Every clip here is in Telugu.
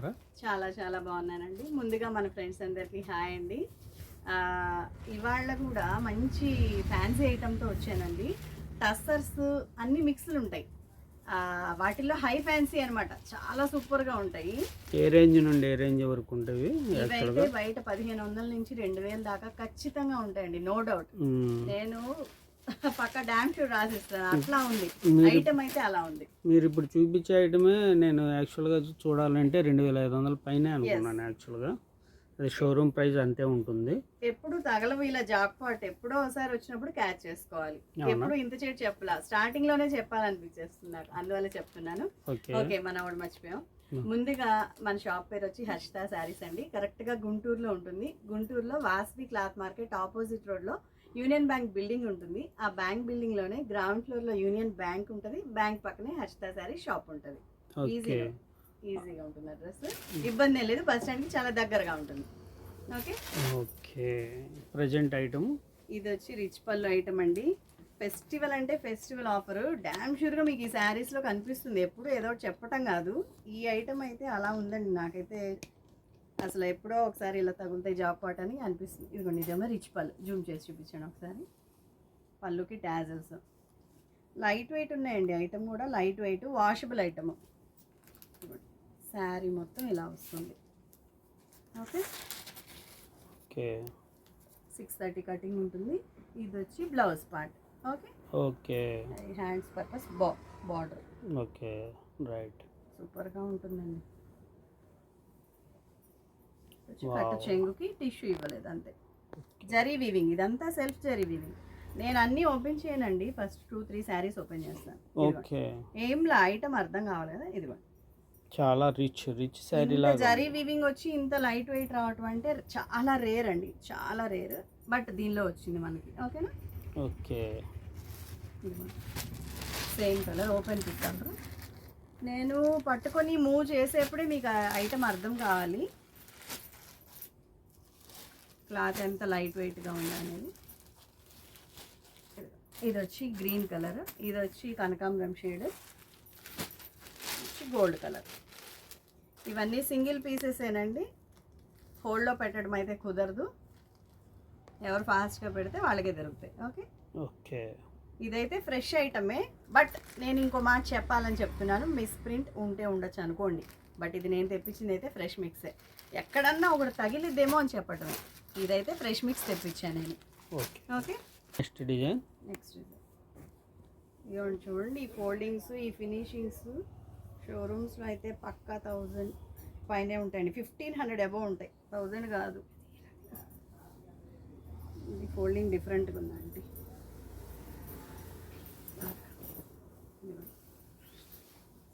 బాగున్నారా? చాలా చాలా బాగున్నానండి. ముందుగా మన ఫ్రెండ్స్ అందరికీ హాయ్ అండి. ఆ, ఇవాళ కూడా మంచి ఫ్యాన్సీ ఐటమ్తో వచ్చానండి. టస్సర్స్ అన్ని మిక్స్లు ఉంటాయి. ఆ, వాటిల్లో హై ఫ్యాన్సీ అన్నమాట. చాలా సూపర్గా ఉంటాయి. ఏ రేంజ్ నుండి ఏ రేంజ్ వరకు ఉంటాయి బయట పదిహేను వందల నుంచి రెండు వేల దాకా ఖచ్చితంగా ఉంటాయండి. No doubt. నేను పక్క డ్యామ్ షూర్ రాసిస్తాను. అట్లా ఉంది. ఐటమ్ అయితే అలా ఉంది. మీరు ఇప్పుడు చూపించే ఐటమే నేను యాక్చువల్గా చూడాలంటే రెండు వేల ఐదు వందల పైనే అనుకున్నాను యాక్చువల్గా అది షోరూమ్ ప్రైస్ అంతే ఉంటుంది. ఎప్పుడు తగలవు ఇలా జాక్ పాట్ ఎప్పుడో ఒకసారి వచ్చినప్పుడు క్యాచ్ చేసుకోవాలి? ఎప్పుడు ఇంత చేటు చెప్పలా. స్టార్టింగ్లోనే చెప్పాలనిపించేస్తుంది నాకు. అందువల్ల చెప్తున్నాను. ఓకే. మన మర్చిపోయాం. ముందుగా మన షాప్ పేరు వచ్చి హర్షిత శారీస్ అండి. కరెక్ట్గా గుంటూరులో ఉంటుంది. గుంటూరులో వాస్వి క్లాత్ మార్కెట్ ఆపోజిట్ రోడ్లో యూనియన్ బ్యాంక్ బిల్డింగ్ ఉంటుంది. ఆ బ్యాంక్ బిల్డింగ్లోనే గ్రౌండ్ ఫ్లోర్లో యూనియన్ బ్యాంక్ ఉంటుంది. బ్యాంక్ పక్కనే హర్షిత శారీ షాప్ ఉంటుంది. ఈజీగా ఈజీగా ఉంటుంది అడ్రస్. ఇబ్బంది లేదు. బస్ స్టాండ్కి చాలా దగ్గరగా ఉంటుంది. ఓకే? ఓకే. Present item? ఇది వచ్చి రిచ్ పళ్ళు ఐటమ్ అండి. ఫెస్టివల్ అంటే ఫెస్టివల్ ఆఫర్. డ్యామ్ షూర్గా మీకు ఈ శారీస్లో కనిపిస్తుంది. ఎప్పుడు ఏదో చెప్పటం కాదు. ఈ ఐటమ్ అయితే అలా ఉందండి. నాకైతే అసలు ఎప్పుడో ఒకసారి ఇలా తగులుతాయి జాబ్ పాట్ అని అనిపిస్తుంది. ఇదిగోండి ఇదేమో రిచ్ పళ్ళు. జూమ్ చేసి చూపించాను ఒకసారి. పళ్ళుకి ట్యాజల్స్ లైట్ వెయిట్ ఉన్నాయండి. ఐటమ్ కూడా light weight washable item sari మొత్తం ఇలా వస్తుంది. Okay? Okay. Six thirty cutting ఉంటుంది. ఇది వచ్చి blouse part. Okay? Okay. Hands purpose బా బార్డర్. ఓకే. రైట్. సూపర్గా ఉంటుందండి. వచ్చి. కట్ట చెంగుకి టిష్యూ ఇవ్వలేదు అంతే. జరీ వీవింగ్ ఇదంతా సెల్ఫ్ జరీ వీవింగ్. నేను అన్నీ ఓపెన్ చేయనండి first two three saris open చేస్తాను. ఓకే. ఏంలా ఐటమ్ అర్థం కావాలి కదా ఇదిగోండి చాలా rich rich sari zari weaving వచ్చి ఇంత లైట్ వెయిట్ రావటం అంటే చాలా రేర్ అండి చాలా రేర్. బట్ దీనిలో వచ్చింది మనకి ఓకేనా? Okay. Same colour open colour నేను పట్టుకొని మూవ్ చేసేప్పుడే మీకు ఐటమ్ అర్థం కావాలి. క్లాత్ ఎంత లైట్ వెయిట్గా ఉంది అనేది. ఇది వచ్చి గ్రీన్ కలర్ ఇది వచ్చి కనకాంబరం షేడ్ వచ్చి గోల్డ్ కలర్. ఇవన్నీ సింగిల్ పీసెసేనండి. హోల్డ్లో పెట్టడం అయితే కుదరదు. ఎవరు ఫాస్ట్గా పెడితే వాళ్ళకే దొరుకుతాయి. ఓకే? ఓకే. ఇదైతే ఫ్రెష్ ఐటమే. బట్ నేను ఇంకో మాట చెప్పాలని చెప్తున్నాను. మిస్ ప్రింట్ ఉంటే ఉండొచ్చు అనుకోండి. బట్ ఇది నేను తెప్పించింది అయితే ఫ్రెష్ మిక్సే. ఎక్కడన్నా ఒకటి తగిలిద్దేమో అని చెప్పటం ఇదైతే ఫ్రెష్ మిక్స్ తెప్పించాను నేను. Okay. Okay? Next design? Next ఇవ్వండి చూడండి ఈ ఫోల్డింగ్స్ ఈ ఫినిషింగ్స్. షోరూమ్స్లో అయితే పక్కా థౌజండ్ పైనే ఉంటాయండి. ఫిఫ్టీన్ హండ్రెడ్ అబవ్ ఉంటాయి. థౌజండ్ కాదు. ఇది ఫోల్డింగ్ డిఫరెంట్గా ఉందండి.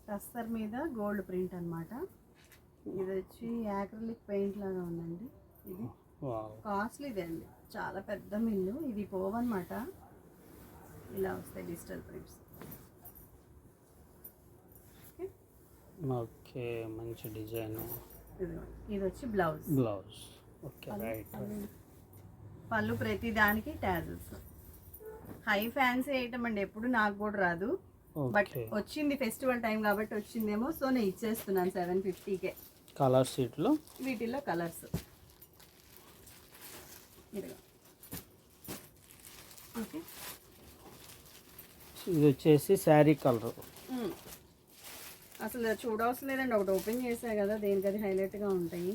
టస్సర్ మీద గోల్డ్ ప్రింట్ అన్నమాట. ఇది వచ్చి యాక్రిలిక్ పెయింట్ లాగా ఉందండి. ఇది. కాస్ట్లీదే అండి. చాలా పెద్ద మిల్లు. ఇది పోవన్నమాట. ఇలా వస్తాయి డిజిటల్ ప్రింట్స్. ఓకే. మంచి డిజైన్. ఇది వచ్చి బ్లౌజ్. బ్లౌజ్. Okay right. పళ్ళు. ప్రతి దానికి ట్యాజల్స్. హై ఫ్యాన్సీ ఐటమ్ అండి. ఎప్పుడు నాకు కూడా రాదు. బట్ వచ్చింది ఫెస్టివల్ టైం కాబట్టి వచ్చిందేమో సో నేను ఇచ్చేస్తున్నాను సెవెన్ ఫిఫ్టీకే. కలర్ సీట్లో వీటిల్లో కలర్స్. ఇదిగో ఓకే ఇది వచ్చేసి శారీ కలర్. అసలు చూడవసరం లేదండి. ఒకటి ఓపెన్ చేసా కదా దేనికి అది హైలైట్గా ఉంటాయి.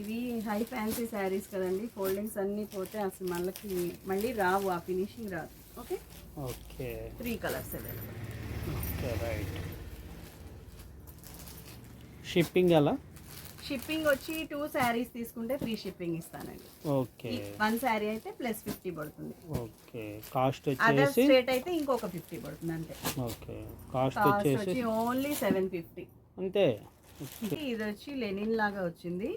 ఇవి హై ఫ్యాన్సీ శారీస్ కదండి. ఫోల్డింగ్స్ అన్నీ పోతే అసలు మళ్ళీ మళ్ళీ రావు ఆ ఫినిషింగ్ రాదు. Okay okay three colours okay right shipping ఎలా? షిప్పింగ్ వచ్చి టూ శారీస్ తీసుకుంటే ఫ్రీ షిప్పింగ్ ఇస్తానండి. ఓకే. వన్ శారీ అయితే ప్లస్ ఫిఫ్టీ పడుతుంది. ఓకే. కాస్ట్ వచ్చేసి? స్టేట్ అయితే ఇంకొక ఫిఫ్టీ పడుతుంది అంతే. ఓకే. కాస్ట్ వచ్చేసి? వచ్చి ఓన్లీ సెవెన్ ఫిఫ్టీ. అంతే? ఇది వచ్చి లెనిన్ లాగా వచ్చింది.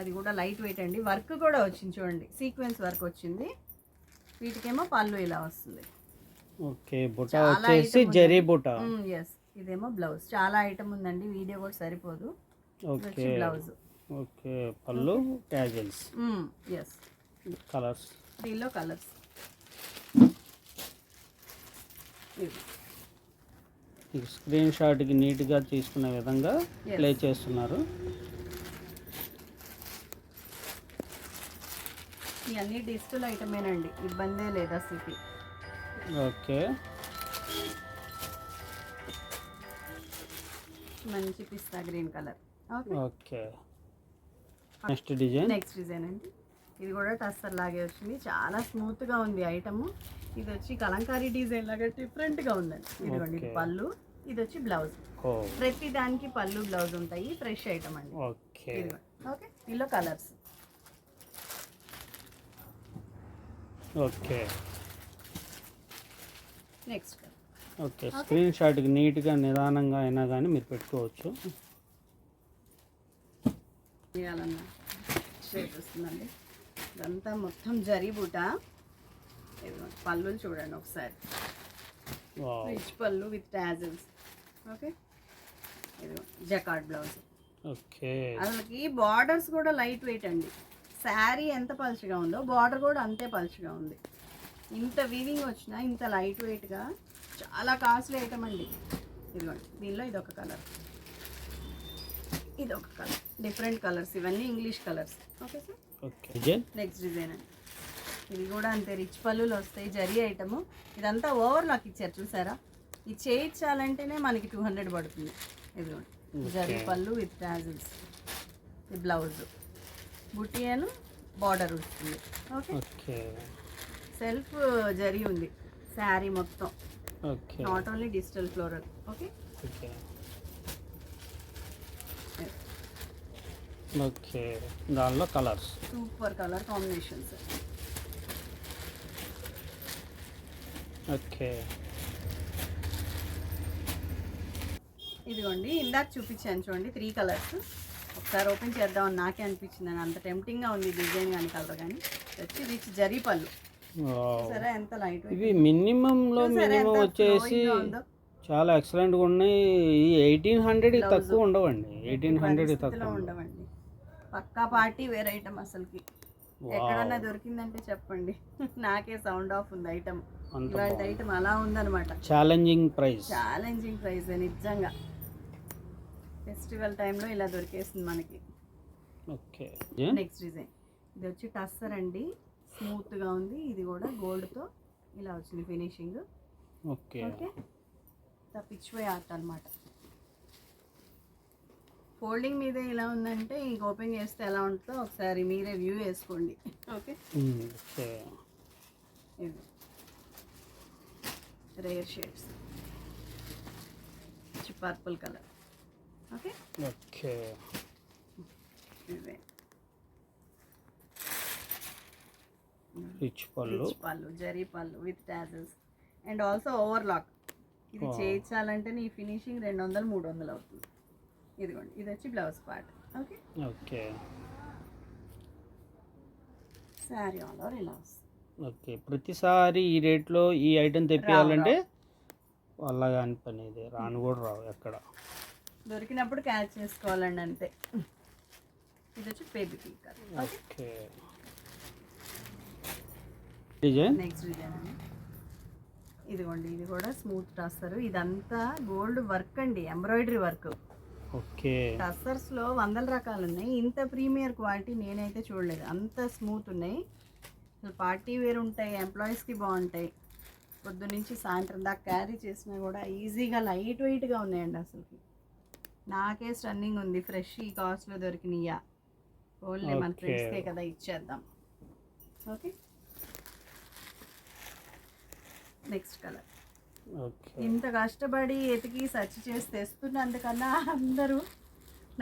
అది కూడా లైట్ వెయిట్ అండి. వర్క్ కూడా వచ్చింది చూడండి. సీక్వెన్స్ వర్క్ వచ్చింది. వీటికేమో పళ్ళు ఇలా వస్తుంది. ఓకే. బుట్ట వచ్చేసి జరీ బుట్ట. ఎస్ ఇదేమో బ్లౌజ్. చాలా ఐటమ్ ఉందండి. వీడియో కూడా సరిపోదు. ఓకే. బ్లౌజ్. ఓకే. పళ్ళు ట్యాజల్స్. ఎస్ కలర్స్ దీనిలో కలర్స్ స్క్రీన్ షాట్కి నీట్గా తీసుకునే విధంగా ప్లే చేస్తున్నారు. ఇవన్నీ డిజిటల్ ఐటమేనండి ఇబ్బందే లేదు అసలుకి ఓకే. మంచి పిస్తా green colour. Okay. Next design. Next design అండి. ఇది కూడా టస్సర్ లాగే వచ్చింది. చాలా స్మూత్గా ఉంది ఐటమ్. ఇది వచ్చి కలంకారీ డిజైన్ లాగా డిఫరెంట్గా ఉందండి. ఇదిగోండి ఇది. పళ్ళు. ఇది వచ్చి బ్లౌజ్. ప్రతి దానికి పళ్ళు బ్లౌజ్ ఉంటాయి. ఫ్రెష్ ఐటమ్ అండి. ఓకే. ఓకే. దీనిలో colours. Okay. Next. Okay. Screen షాట్కి నీట్గా నిదానంగా అయినా కానీ మీరు పెట్టుకోవచ్చు. చేయాలన్న షేప్ వస్తుందండి. ఇదంతా మొత్తం జరీ బూట ఇదిగోండి పళ్ళులు చూడండి ఒకసారి. రిచ్ పళ్ళు విత్ టాజల్స్ ఓకే ఇదిగో జకార్డ్ బ్లౌజ్ ఓకే. అసలుకి బార్డర్స్ కూడా లైట్ వెయిట్ అండి. శారీ ఎంత పలుచగా ఉందో బార్డర్ కూడా అంతే పలుచగా ఉంది. ఇంత వీవింగ్ వచ్చినా ఇంత లైట్ వెయిట్గా చాలా కాస్ట్లీ ఐటమ్ అండి. ఇదిగోండి దీనిలో ఇది ఒక కలర్ ఇది ఒక కలర్ డిఫరెంట్ కలర్స్ ఇవన్నీ English colours. Okay sir. Okay. Design? Next design అండి. ఇది కూడా అంతే రిచ్ పళ్ళులు వస్తాయి జరీ ఐటమ్. ఇదంతా ఓవర్ లాక్ ఇచ్చారు చూసారా? ఇది చేయించాలంటేనే మనకి టూ హండ్రెడ్ పడుతుంది. ఇదిగోండి. జరీ పళ్ళు విత్ టాజిల్స్ ఈ బ్లౌజ్. బుటియను బార్డర్ వస్తుంది. ఓకే? ఓకే. సెల్ఫ్ జరీ ఉంది. శారీ మొత్తం. Okay. Not only digital floral okay. Okay దానిలో colours. Super colour combinations. Okay. ఇదిగోండి ఇందాక చూపించాను చూడండి త్రీ కలర్స్ ఒకసారి ఓపెన్ చేద్దామని నాకే అనిపించింది. అని అంత టెంప్టింగ్గా ఉంది డిజైన్ కానీ కలర్ కానీ. వచ్చి రిచ్ జరీ పళ్ళు. సరే ఎంత లైట్ ఇవి మినిమంలో మినిమం వచ్చేసి చాలా ఎక్సలెంట్గా ఉన్నాయి. ఈ ఎయిటీన్ హండ్రెడ్ తక్కువ ఉండవండి. ఎయిటీన్ హండ్రెడ్ తక్కువ ఉండవు. ఉండవండి. పక్కా పార్టీ వేరే ఐటమ్ అసలుకి. ఎక్కడన్నా దొరికిందంటే చెప్పండి. నాకే సౌండ్ ఆఫ్ ఉంది ఐటమ్. ఇలాంటి ఐటమ్ అలా ఉందన్నమాట. ఛాలెంజింగ్ ప్రైస్ ఛాలెంజింగ్ ప్రైస్ నిజంగా. ఫెస్టివల్ టైంలో ఇలా దొరికేస్తుంది మనకి. ఓకే. నెక్స్ట్ డిజైన్ ఇది వచ్చి టస్సర్ అండి. స్మూత్గా ఉంది. ఇది కూడా గోల్డ్తో ఇలా వచ్చింది ఫినిషింగ్. ఓకే. ఓకే. పిచ్చిపోయి ఆర్ట్ అనమాట ఫోల్డింగ్ మీద ఇలా ఉందంటే ఇంక ఓపెన్ చేస్తే ఎలా ఉంటుందో ఒకసారి మీరే వ్యూ వేసుకోండి okay. Rare shades purple colour okay? Okay. ఇదే రిచ్ పళ్ళు రిచ్ పళ్ళు జరీ పళ్ళు with tassels and also over lock ఇది. చేయించాలంటే నీ ఫినిషింగ్ రెండు వందలు మూడు వందలు అవుతుంది. ఇదిగోండి ఇది వచ్చి blouse part. Okay? Okay. Sari all over ఇలా వస్తుంది. ఓకే ప్రతిసారి ఈ రేట్లో ఈ ఐటెం తెప్పియాలంటే వల్ల కాని పని ఇది రాను కూడా రావు ఎక్కడ. దొరికినప్పుడు క్యాచ్ చేసుకోవాలండి అంతే. ఇది వచ్చి baby pink okay? Design? Next design అండి. ఇదిగోండి ఇది కూడా స్మూత్ టస్సర్ ఇదంతా గోల్డ్ వర్క్ అండి ఎంబ్రాయిడరీ వర్క్ టస్సర్స్లో వందల రకాలు ఉన్నాయి ఇంత ప్రీమియర్ క్వాలిటీ నేనైతే చూడలేదు. అంత స్మూత్ ఉన్నాయి అసలు పార్టీ వేర్ ఉంటాయి ఎంప్లాయీస్కి బాగుంటాయి. పొద్దు నుంచి సాయంత్రం దాకా క్యారీ చేసినా కూడా ఈజీగా లైట్ వెయిట్గా ఉన్నాయండి అసలుకి. నాకే స్టన్నింగ్ ఉంది. ఫ్రెష్ ఈ కాస్ట్లో దొరికినాయా? ఓన్లీ మన. ఫ్రెండ్స్కే కదా ఇచ్చేద్దాం. ఓకే. Next colour. ఇంత కష్టపడి ఎతికి సెర్చ్ చేసి తెస్తున్నందుకన్నా అందరూ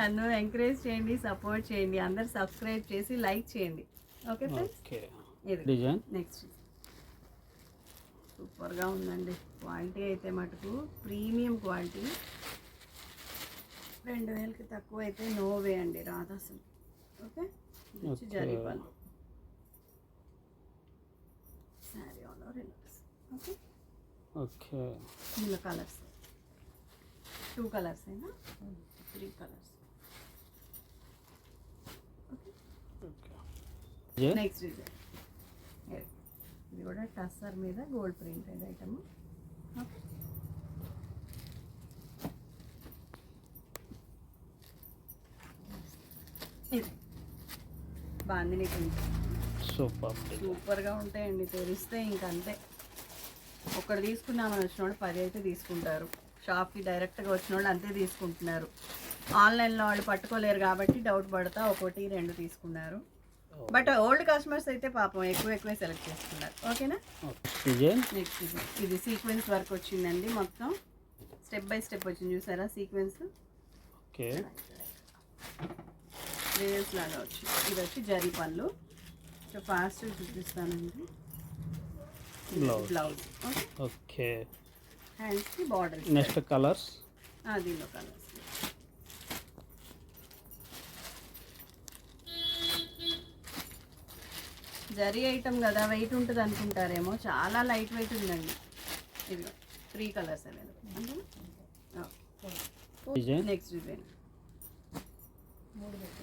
నన్ను ఎంకరేజ్ చేయండి సపోర్ట్ చేయండి. అందరు సబ్స్క్రైబ్ చేసి లైక్ చేయండి. ఓకే డిజైన్ నెక్స్ట్ సూపర్గా ఉందండి. క్వాలిటీ అయితే మటుకు ప్రీమియం క్వాలిటీ రెండు వేలకి తక్కువ అయితే నో వే అండి రాదు అసలు. Okay Okay. జరిపాలి. శారీ ఆల్ ఓకే ఓకే ఇందులో కలర్స్ టూ కలర్స్ అయినా త్రీ కలర్స్ నెక్స్ట్ డిజైన్ ఇది కూడా టస్సర్ మీద గోల్డ్ ప్రింటెడ్ ఐటమ్ ఓకే ఇది. బాగుంది సూపర్ సూపర్గా ఉంటాయండి. తెరిస్తే ఇంకంతే ఒకటి తీసుకున్నామని వచ్చిన వాళ్ళు పది అయితే తీసుకుంటారు. షాప్కి డైరెక్ట్గా వచ్చిన వాళ్ళు అంతే తీసుకుంటున్నారు. ఆన్లైన్లో వాళ్ళు పట్టుకోలేరు కాబట్టి డౌట్ పడతా ఒకటి రెండు తీసుకున్నారు. బట్ ఓల్డ్ కస్టమర్స్ అయితే పాపం ఎక్కువ ఎక్కువే సెలెక్ట్ చేసుకున్నారు. ఓకేనా? నెక్స్ట్ ఇది. సీక్వెన్స్ వర్క్ వచ్చిందండి మొత్తం. స్టెప్ బై స్టెప్ వచ్చింది చూసారా సీక్వెన్స్? ఓకే. లేయర్స్ లాగా వచ్చింది. ఇది వచ్చి జరీ పళ్ళు. సో ఫాస్ట్ చూపిస్తానండి. Blouse. బ్లౌజ్ ఓకే హ్యాండ్స్కి బార్డర్ నెక్స్ట్ కలర్స్ దీనిలో కలర్స్ జరీ ఐటమ్ కదా వెయిట్ ఉంటుంది అనుకుంటారేమో. చాలా లైట్ వెయిట్ ఉందండి. ఇది three colours design next design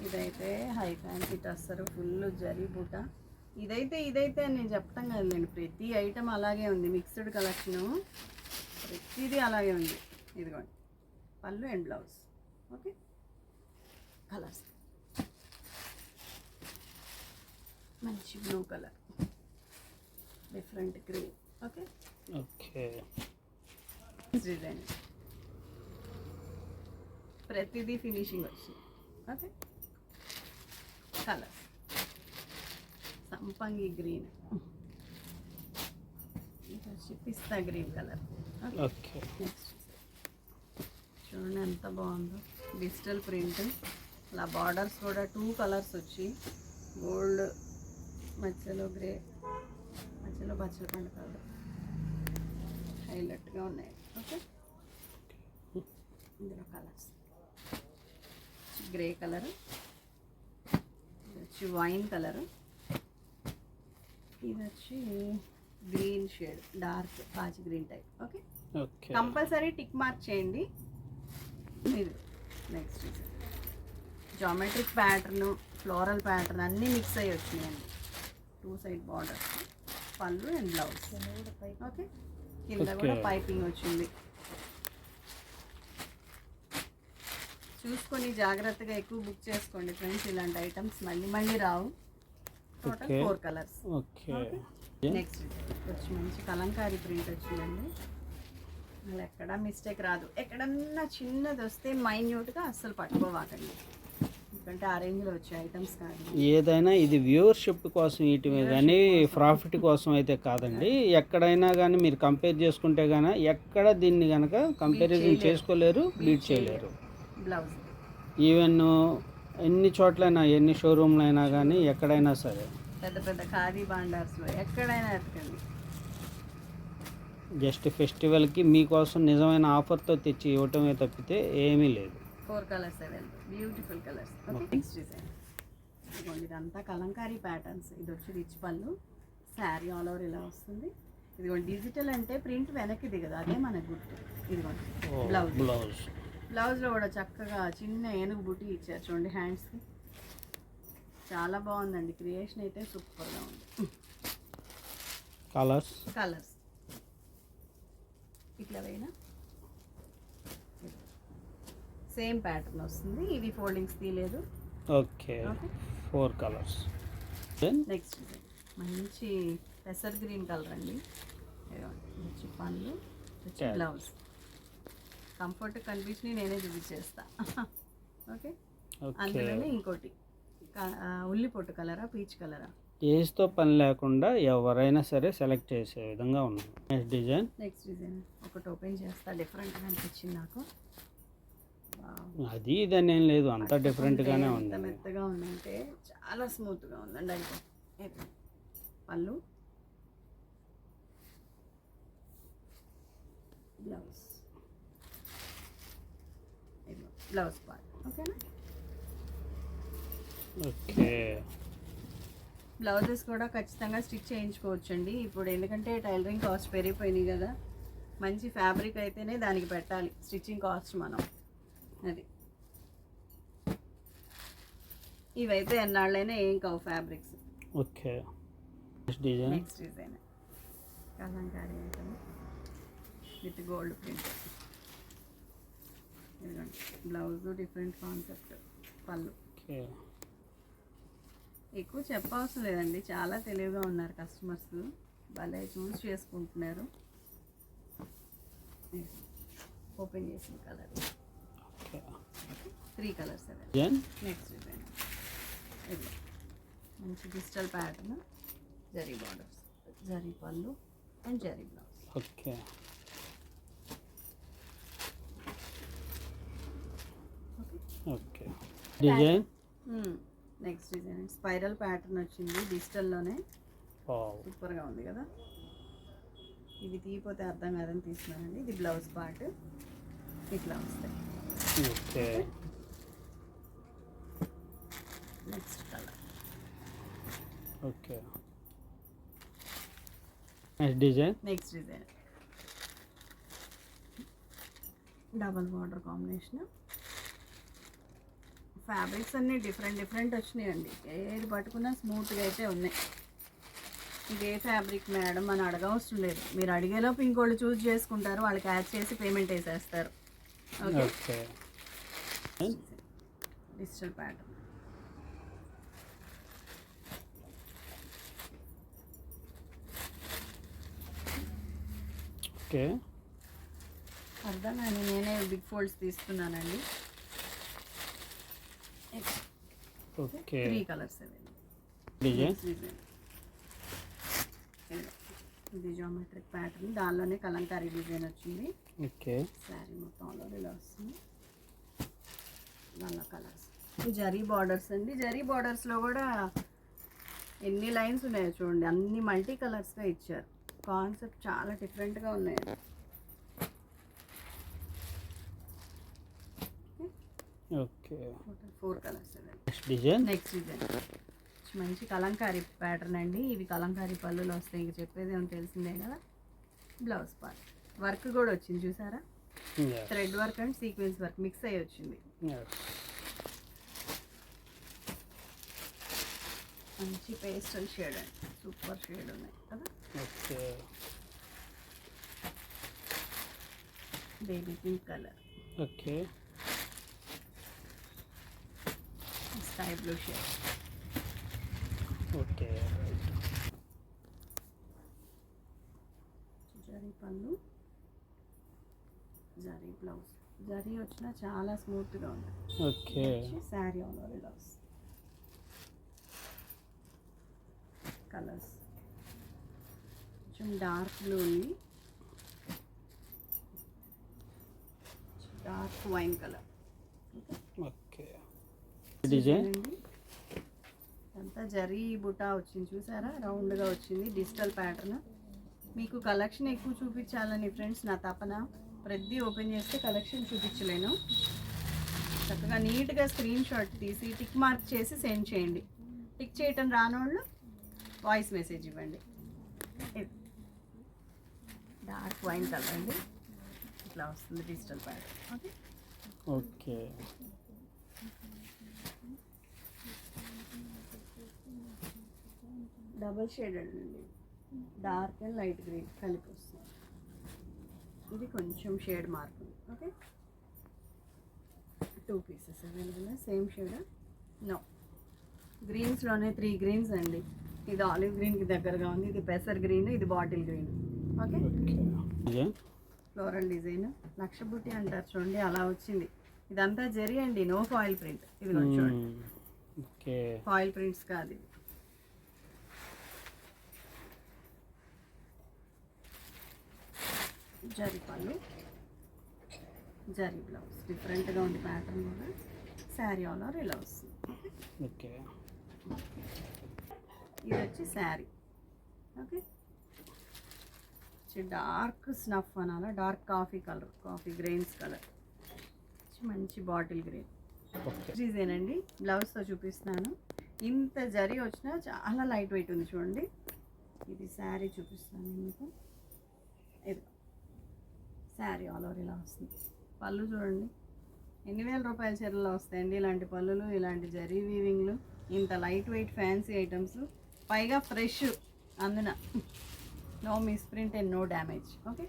ఇదైతే high fancy tussar full zari బూట. ఇదైతే ఇదైతే అని నేను చెప్పటం కదండి. ప్రతి ఐటమ్ అలాగే ఉంది. మిక్స్డ్ కలెక్షను ప్రతిదీ అలాగే ఉంది. ఇదిగోండి. పళ్ళు అండ్ బ్లౌజ్ ఓకే? కలర్స్ మంచి blue colour different green okay? Okay. Design ప్రతిదీ ఫినిషింగ్ వచ్చింది ఓకే? కలర్ సంపంగి గ్రీన్. ఇది వచ్చి పిస్తా గ్రీన్ కలర్. ఓకే. నెక్స్ట్ చూడండి ఎంత బాగుందో. Digital print. అలా బార్డర్స్ కూడా టూ కలర్స్ వచ్చి గోల్డ్ మధ్యలో గ్రే మధ్యలో బచ్చల పండు కలర్. హైలైట్గా ఉన్నాయి. ఓకే ఇందులో కలర్స్. Grey colour. వచ్చి వైన్ కలర్. ఇది వచ్చి గ్రీన్ షేడ్ డార్క్ పాచి green type. Okay? Compulsory tick mark చేయండి. ఇది next geometric pattern floral pattern అన్నీ మిక్స్ అయ్యి వచ్చినాయండి. టూ సైడ్ బార్డర్స్ పళ్ళు అండ్ బ్లౌజ్. ఓకే? కింద కూడా. పైపింగ్ వచ్చింది. చూసుకొని జాగ్రత్తగా ఎక్కువ బుక్ చేసుకోండి ఫ్రెండ్స్. ఇలాంటి ఐటమ్స్ మళ్ళీ మళ్ళీ రావు. Total. Four colours okay next వచ్చి మంచి కలంకారీ ప్రింట్ వచ్చిందండి. అసలు ఎక్కడా మిస్టేక్ రాదు. ఎక్కడన్నా చిన్నది వస్తే మైన్యూట్గా అస్సలు పట్టుకోవాకండి. ఎందుకంటే ఆ రేంజ్లో వచ్చే ఐటమ్స్ కాదు. ఏదైనా ఇది వ్యూవర్షిప్ కోసం వీటి మీద కానీ ప్రాఫిట్ కోసం అయితే కాదండి. ఎక్కడైనా కానీ మీరు కంపేర్ చేసుకుంటే కానీ ఎక్కడ దీన్ని కనుక కంపారిజన్ చేసుకోలేరు బీట్ చేయలేరు. బ్లౌజ్ ఈవెన్ ఎన్ని చోట్లైనా ఎన్ని షోరూమ్లు అయినా కానీ ఎక్కడైనా సరే. పెద్ద పెద్ద ఖాదీ బాండార్స్లో ఎక్కడైనా ఎత్తకండి జస్ట్ ఫెస్టివల్కి మీకోసం నిజమైన ఆఫర్తో తెచ్చి ఇవ్వటమే తప్పితే ఏమీ లేదు. Four colours available beautiful colours. Next design. ఇదంతా కలంకారీ ప్యాటర్న్స్. ఇది వచ్చి రిచ్ పళ్ళు. శారీ ఆల్ ఓవర్ ఇలా వస్తుంది. ఇదిగోండి డిజిటల్ అంటే ప్రింట్ వెనక్కి దిగదు అదే మనకు గుర్తు. ఇదిగోండి బ్లౌజ్. బ్లౌజ్. బ్లౌజ్లో కూడా చక్కగా చిన్న ఏనుగు బుట్టి ఇచ్చారు చూడండి హ్యాండ్స్కి చాలా బాగుందండి. క్రియేషన్ అయితే సూపర్గా ఉంది. కలర్స్ కలర్స్ ఇట్లా పోయినా సేమ్ ప్యాటర్న్ వస్తుంది. ఇది ఫోల్డింగ్స్ తీయలేదు. Okay four colours then next మంచి పెసర్ గ్రీన్ కలర్ అండి. వచ్చి Okay. బ్లౌజ్. కంఫర్ట్ కనిపించి నేనే చూపించేస్తా ఓకే? ఓకే. అందులోనే ఇంకోటి. క- ఆ, ఉల్లి పొట్టు కలరా పీచ్ కలరా? ఏజ్తో పని లేకుండా ఎవరైనా సరే సెలెక్ట్ చేసే విధంగా ఉన్నాయి నెక్స్ట్ డిజైన్ నెక్స్ట్ డిజైన్ ఒకటి ఓపెన్ చేస్తా. డిఫరెంట్గా అనిపించింది నాకు. అది ఇది అని ఏం లేదు. అంతా డిఫరెంట్గానే ఉంది. మెత్తగా ఉందంటే చాలా స్మూత్గా ఉందండి అయితే. పళ్ళు. బ్లౌజ్ ఇది బ్లౌజ్ పార్ట్. ఓకేనా? ఓకే. బ్లౌజెస్ కూడా ఖచ్చితంగా స్టిచ్ చేయించుకోవచ్చండి. ఇప్పుడు ఎందుకంటే టైలరింగ్ కాస్ట్ పెరిగిపోయినాయి కదా మంచి ఫ్యాబ్రిక్ అయితేనే దానికి పెట్టాలి. స్టిచ్చింగ్ కాస్ట్ మనం. అది. ఇవైతే ఎన్నాళ్ళైనా ఏం కావు fabrics. Okay. Next design? Next design. Kalamkari with gold print. Blouse different concept పళ్ళు. ఓకే. ఎక్కువ చెప్పవసరం లేదండి. చాలా తెలివిగా ఉన్నారు కస్టమర్స్. భలే చూస్ చేసుకుంటున్నారు. ఓపెన్ చేసిన కలర్. ఓకే. త్రీ కలర్స్ అదే నెక్స్ట్ డిజైన్ ఇది. మంచి digital pattern. Zari borders. Zari పళ్ళు and zari blouse. Okay. Okay. Design next design spiral pattern వచ్చింది డిజిటల్లోనే సూపర్గా ఉంది కదా. ఇవి తీయపోతే అర్థం కాదని తీసుకున్నానండి ఇది బ్లౌజ్ పార్ట్ ఇట్లా వస్తాయి okay. Next colour okay. Next design next design double border combination fabrics అన్నీ డిఫరెంట్ డిఫరెంట్ వచ్చినాయండి. ఏది పట్టుకున్నా స్మూత్గా అయితే ఉన్నాయి. ఇది ఏ ఫ్యాబ్రిక్ మేడం అని అడగవసరం లేదు. మీరు అడిగేలోపు ఇంకోళ్ళు చూస్ చేసుకుంటారు వాళ్ళకి యాడ్ చేసి పేమెంట్ వేసేస్తారు. ఓకే? Digital pattern okay. అర్థం కానీ నేనే బిగ్ ఫోల్డ్స్ తీసుకున్నానండి. ఓకే. త్రీ కలర్స్ ఇది జామెట్రిక్ ప్యాటర్న్ దానిలోనే కలంకారీ డిజైన్ వచ్చింది. ఓకే. శారీ మొత్తం ఆల్ ఓవర్ ఇలా వస్తుంది. దానిలో కలర్స్ జరీ బార్డర్స్ అండి. జరీ బార్డర్స్లో కూడా ఎన్ని లైన్స్ ఉన్నాయో చూడండి. అన్ని మల్టీ కలర్స్గా ఇచ్చారు. కాన్సెప్ట్ చాలా డిఫరెంట్గా ఉన్నాయి. Okay. Four colours next design next design మంచి కలంకారీ ప్యాటర్న్ అండి. ఇవి కలంకారీ పళ్ళులు వస్తాయి. ఇంక చెప్పేది తెలిసిందే కదా. బ్లౌజ్ పార్ట్ వర్క్ కూడా వచ్చింది. చూసారా? Thread work and sequence work mix అయ్యి వచ్చింది. మంచి పేస్టల్ షేడ్ అండి. సూపర్ షేడ్ ఉన్నాయి. కదా? Baby pink colour okay. Sky blue shade okay zari పళ్ళు జరీ బ్లౌజ్ జరీ వచ్చినా చాలా స్మూత్గా ఉంది okay sari all over blouse colours కొంచెం డార్క్ బ్లూ ఉంది డార్క్ వైన్ కలర్ డిజైన్ అంతా జరీ బుటా వచ్చింది చూసారా? రౌండ్గా వచ్చింది డిజిటల్ ప్యాటర్న్. మీకు కలెక్షన్ ఎక్కువ చూపించాలని ఫ్రెండ్స్ నా తపన. ప్రతి ఓపెన్ చేస్తే కలెక్షన్ చూపించలేను. చక్కగా నీట్గా స్క్రీన్ షాట్ తీసి టిక్ మార్క్ చేసి సెండ్ చేయండి. టిక్ చేయటం రానోళ్ళు వాయిస్ మెసేజ్ ఇవ్వండి. డార్క్ వైన్ కలర్ అండి. ఇట్లా వస్తుంది digital pattern. Okay okay. Double shaded అండి. డార్క్ అండ్ లైట్ గ్రీన్ కలిపి వస్తుంది. ఇది కొంచెం shade mark okay? Two pieces available same shade no గ్రీన్స్లోనే three greens అండి. ఇది ఆలివ్ గ్రీన్కి దగ్గరగా ఉంది. ఇది పెసర్ గ్రీన్ ఇది bottle green okay? Floral design lakh బుట్టి అంటారు చూడండి అలా వచ్చింది. ఇదంతా జరి అండి నో ఫాయిల్ ప్రింట్ ఇది చూడండి. ఓకే. ఫాయిల్ ప్రింట్స్ కాదు. ఇది జరి పళ్ళు జరి బ్లౌజ్. డిఫరెంట్గా ఉంది ప్యాటర్న్ కూడా. శారీ ఆల్ ఓవర్ ఇలా వస్తుంది. ఓకే. ఇది వచ్చి శారీ ఓకే డార్క్ స్నఫ్ అనాలా? Dark coffee colour coffee grains colour మంచి బాటిల్ గ్రీన్ ఓకే. డిజైన్ అండి బ్లౌజ్తో చూపిస్తున్నాను. ఇంత జరి వచ్చినా చాలా లైట్ వెయిట్ ఉంది చూడండి. ఇది శారీ చూపిస్తాను మీకు. ఇది శారీ ఆల్ ఓవర్ ఇలా వస్తుంది. పళ్ళు చూడండి. ఎన్ని వేల రూపాయల చీరలు వస్తాయండి ఇలాంటి పళ్ళులు ఇలాంటి జరీ వీవింగ్లు ఇంత లైట్ వెయిట్ ఫ్యాన్సీ ఐటమ్స్. పైగా ఫ్రెష్ అందున. No misprint and no damage okay?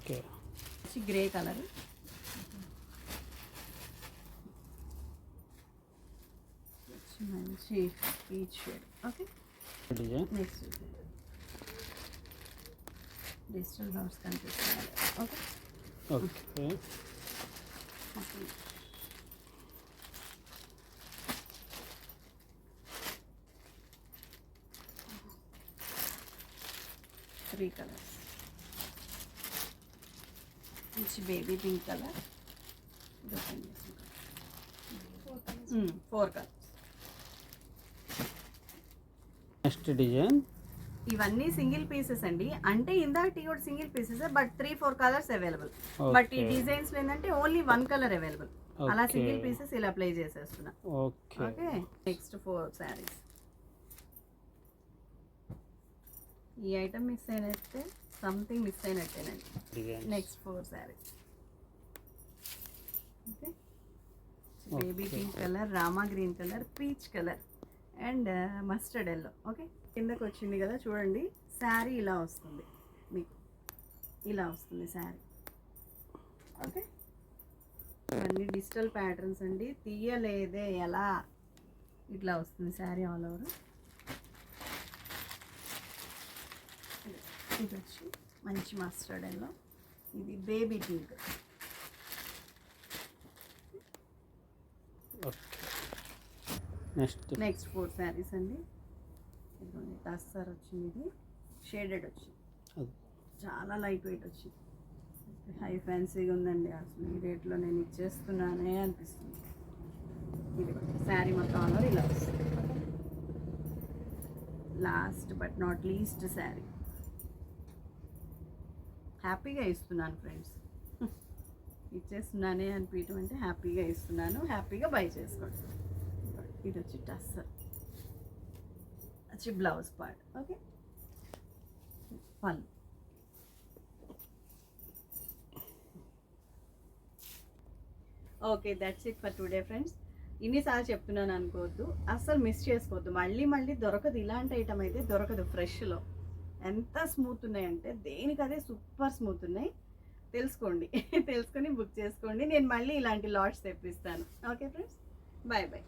Okay. Grey colour. మంచి peach shade okay design next digital dots కనిపిస్తున్నాయి ఓకే ఓకే త్రీ కలర్స్ మంచి baby pink colour four colours next design. ఇవన్నీ సింగిల్ పీసెస్ అండి. అంటే ఇందాక టీ కూడా single pieces but three four colours available but ఈ. డిజైన్స్ ఏంటంటే ఓన్లీ వన్ కలర్ అవైలబుల్ అలా. సింగిల్ పీసెస్ ఇలా play చేసేస్తున్నా. Okay. Next four saris ఈ ఐటమ్ మిస్ అయినట్టే something miss అయినట్టేనండి. Next four saris okay. Baby. Pink colour rama green colour peach colour and mustard yellow okay కిందకి వచ్చింది కదా చూడండి. శారీ ఇలా వస్తుంది. మీకు. ఇలా వస్తుంది శారీ. ఓకే ఇవన్నీ డిజిటల్ ప్యాటర్న్స్ అండి. తీయలేదే ఎలా? ఇట్లా వస్తుంది శారీ ఆల్ ఓవర్. ఇది వచ్చి మంచి మస్టర్డ్ ఎల్లో ఇది baby pink okay. Next next four saris అండి. ఇదిగోండి టస్సర్ వచ్చింది. ఇది షేడెడ్ వచ్చింది. చాలా లైట్ వెయిట్ వచ్చింది. హై ఫ్యాన్సీగా ఉందండి అసలు. ఈ రేట్లో నేను ఇచ్చేస్తున్నానే అనిపిస్తుంది. ఇది శారీ మొత్తం ఆల్ ఇలా వస్తుంది. Last but not least sari. హ్యాపీగా ఇస్తున్నాను ఫ్రెండ్స్. ఇచ్చేస్తున్నానే అనిపించడం అంటే హ్యాపీగా ఇస్తున్నాను. హ్యాపీగా బై చేసుకోండి. ఇది వచ్చి టస్ వచ్చి బ్లౌజ్ పార్ట్ ఓకే పళ్ళు. Okay that's it for today friends ఇన్నిసార్లు చెప్తున్నాను అనుకోవద్దు. అస్సలు మిస్ చేసుకోవద్దు. మళ్ళీ మళ్ళీ దొరకదు. ఇలాంటి ఐటమ్ అయితే దొరకదు ఫ్రెష్లో ఎంత స్మూత్ ఉన్నాయంటే దేనికి అదే సూపర్ స్మూత్ ఉన్నాయి. తెలుసుకోండి. తెలుసుకొని బుక్ చేసుకోండి. నేను మళ్ళీ ఇలాంటి లాట్స్ తెప్పిస్తాను. Okay friends bye bye